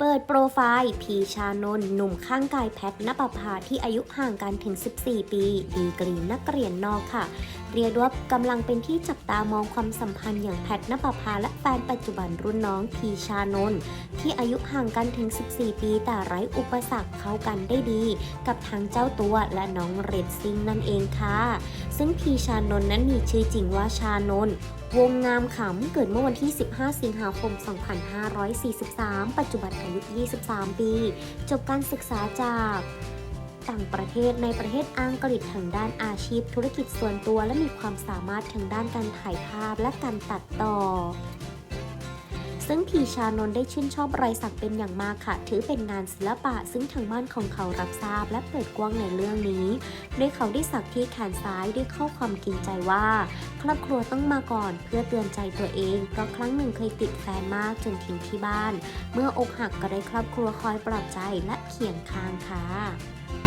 เปิดโปรไฟล์พีชานนหนุ่มข้างกายแพทนปภาที่อายุห่างกันถึง 14 ปี ดีกรีนักเรียนนอกค่ะ เรียกว่ากำลังเป็นที่จับตามองความสัมพันธ์อย่างแพทนปภาและแฟนปัจจุบันรุ่นน้องพีชานนที่อายุห่างกันถึง 14 ปีแต่ไร้อุปสรรคเข้ากันได้ดี กับทั้งเจ้าตัวและน้องเรดซิงนั่นเองค่ะ ซึ่งพีชานนนั้นมีชื่อจริงว่าชานนวงงามขำเกิดเมื่อวันที่ 15 สิงหาคม 2543 ปัจจุบันอายุ 23 ปี จบการศึกษาจากต่างประเทศในประเทศอังกฤษทางด้านอาชีพ ธุรกิจส่วนตัวและมีความสามารถทางด้านการถ่ายภาพและการตัดต่อ ซึ่งพีชานนท์ได้ชื่นชอบรอยสักเป็นอย่างมากค่ะ ถือเป็นงานศิลปะ ซึ่งทางบ้านของเขารับทราบและเปิดกว้างในเรื่องนี้ โดยเขาได้สักที่แขนซ้ายด้วยข้อความกินใจว่า รอบครัวต้องมาก่อน เพื่อเตือนใจตัวเอง เพราะครั้งหนึ่งเคยติดแฟนมากจนทิ้งที่บ้าน เมื่ออกหักก็ได้ครอบครัวคอยปลอบใจและเขียงค้างค่ะ